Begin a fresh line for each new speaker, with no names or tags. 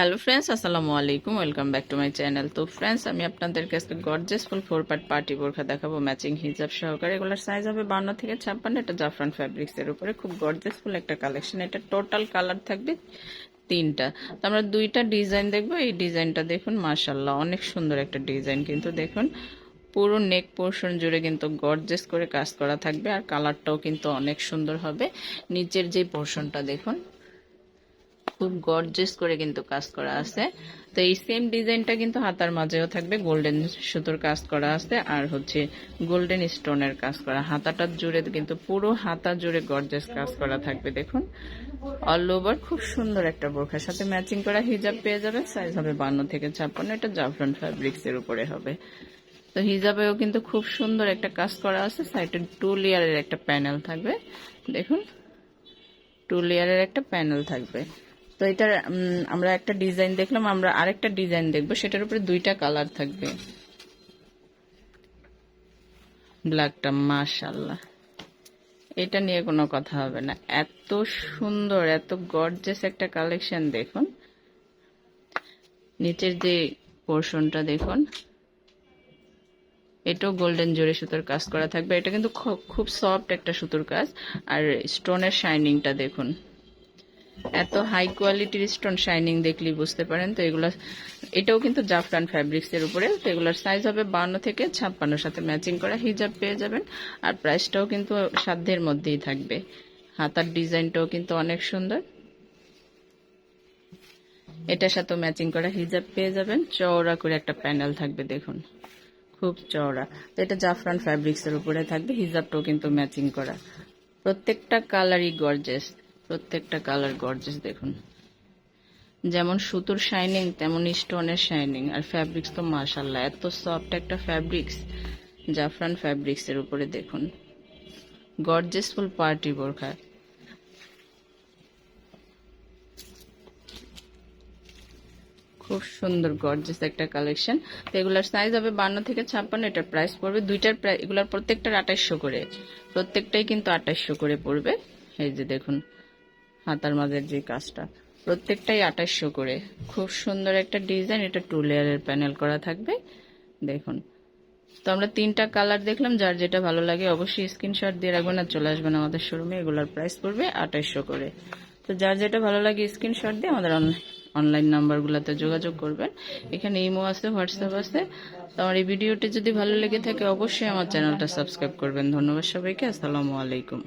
Hello friends আসসালামু আলাইকুম welcome back to my channel তো ফ্রেন্ডস আমি আপনাদেরকে আজকে gorgeous full four part party বোরখা দেখাবো। ম্যাচিং হিজাব সহকারে এগুলোর সাইজ হবে বান্ন থেকে ছাপ্পান্ন। এটা জাফরান ফ্যাব্রিক্স এর উপরে। খুব গর্জেস একটা কালেকশন এটা টোটাল কালার থাকবে তিনটা। তো আমরা দুইটা ডিজাইন দেখব। এই ডিজাইনটা দেখুন মাশাল্লাহ অনেক সুন্দর একটা ডিজাইন কিন্তু দেখুন। পুরো নেক পোর্শন জুড়ে কিন্তু গর্জেস করে কাজ করা থাকবে। আর কালারটাও কিন্তু অনেক সুন্দর হবে। নিচের যে পোর্শনটা দেখুন খুব গর্জেস করে কিন্তু কাজ করা আছে। তো এই সেম ডিজাইনটা কিন্তু হাতার মাঝেও থাকবে গোল্ডেন সুতোর কাজ করা আছে, আর হচ্ছে গোল্ডেন স্টোনের কাজ করা। হাতাটা জুড়ে কিন্তু পুরো হাতা জুড়ে গর্জেস কাজ করা থাকবে, দেখুন। অল ওভার খুব সুন্দর একটা বোরখার সাথে ম্যাচিং করা হিজাব পেয়ে যাবে সাইজ হবে বান্ন থেকে ছাপ্পান্ন, এটা জাফরান ফ্যাব্রিক্স এর উপরে হবে। তো হিজাবেও কিন্তু খুব সুন্দর একটা কাজ করা আছে সাইডে টু লেয়ারের একটা প্যানেল থাকবে, দেখুন। টু লেয়ারের একটা প্যানেল থাকবে। তো এটার আমরা একটা ডিজাইন দেখলাম, আমরা আরেকটা ডিজাইন দেখব, সেটার উপরে দুইটা কালার থাকবে। ব্ল্যাকটা মাশাল্লাহ এটা নিয়ে কোনো কথা হবে না। এত সুন্দর, এত গর্জেস একটা কালেকশন দেখুন। নিচের যে পোর্শনটা দেখুন, এটাও গোল্ডেন জরি সুতোর কাজ করা থাকবে। এটা কিন্তু খুব সফট একটা সুতোর কাজ। আর স্টোনের শাইনিংটা দেখুন। এত হাই কোয়ালিটির স্টোন শাইনিং দেখলেই বুঝতে পারেন। তো এগুলো, এটাও কিন্তু জাফরান ফ্যাব্রিক্স এর উপরে। তো এগুলোর সাইজ হবে বান্ন থেকে ছাপ্পান্নর সাথে ম্যাচিং করা হিজাব পেয়ে যাবেন। আর প্রাইসটাও কিন্তু সাধ্যের মধ্যেই থাকবে। হাতার ডিজাইনটাও কিন্তু অনেক সুন্দর। এটার সাথে ম্যাচিং করা হিজাব পেয়ে যাবেন। চওড়া করে একটা প্যানেল থাকবে, দেখুন। খুব চওড়া। তো এটা জাফরান ফ্যাব্রিক্স এর উপরে থাকবে। হিজাবটাও কিন্তু ম্যাচিং করা। প্রত্যেকটা কালারই গর্জেস প্রত্যেকটা কালার গর্জেস দেখুন। যেমন সুতোর শাইনিং তেমন স্টোনের শাইনিং আর ফ্যাব্রিক্স তো মাশাল্লাহ এত সফট একটা ফ্যাব্রিক্স জাফরান ফ্যাব্রিক্স এর উপরে দেখুন। গর্জেস ফুল পার্টি বোরখা। খুব সুন্দর গর্জেস একটা কালেকশন তো এগুলার সাইজ হবে বান্ন থেকে ছাপ্পান্ন, এটার প্রাইস পড়বে দুইটার এগুলার প্রত্যেকটার আঠাইশশো করে। প্রত্যেকটাই কিন্তু আঠাইশশো করে পড়বে। এই যে দেখুন হাতার মাঝের যে কাজটা। প্রত্যেকটাই আঠাইশশো করে। খুব সুন্দর একটা ডিজাইন, এটা টু লেয়ারের প্যানেল করা থাকবে। দেখুন। তো আমরা তিনটা কালার দেখলাম, যার যেটা ভালো লাগে অবশ্যই স্ক্রিনশট দিয়ে রাখবেন আর চলে আসবেন আমাদের শোরুমে এগুলোর প্রাইস পড়বে আঠাইশশো করে। তো যার যেটা ভালো লাগে স্ক্রিনশট দিয়ে আমাদের অনলাইন নাম্বারগুলোতে যোগাযোগ করবেন। এখানে ইমো আছে, হোয়াটসঅ্যাপ আছে। তো আমার এই ভিডিওটি যদি ভালো লেগে থাকে, অবশ্যই আমার চ্যানেলটা সাবস্ক্রাইব করবেন। ধন্যবাদ সবাইকে। আসসালামু আলাইকুম।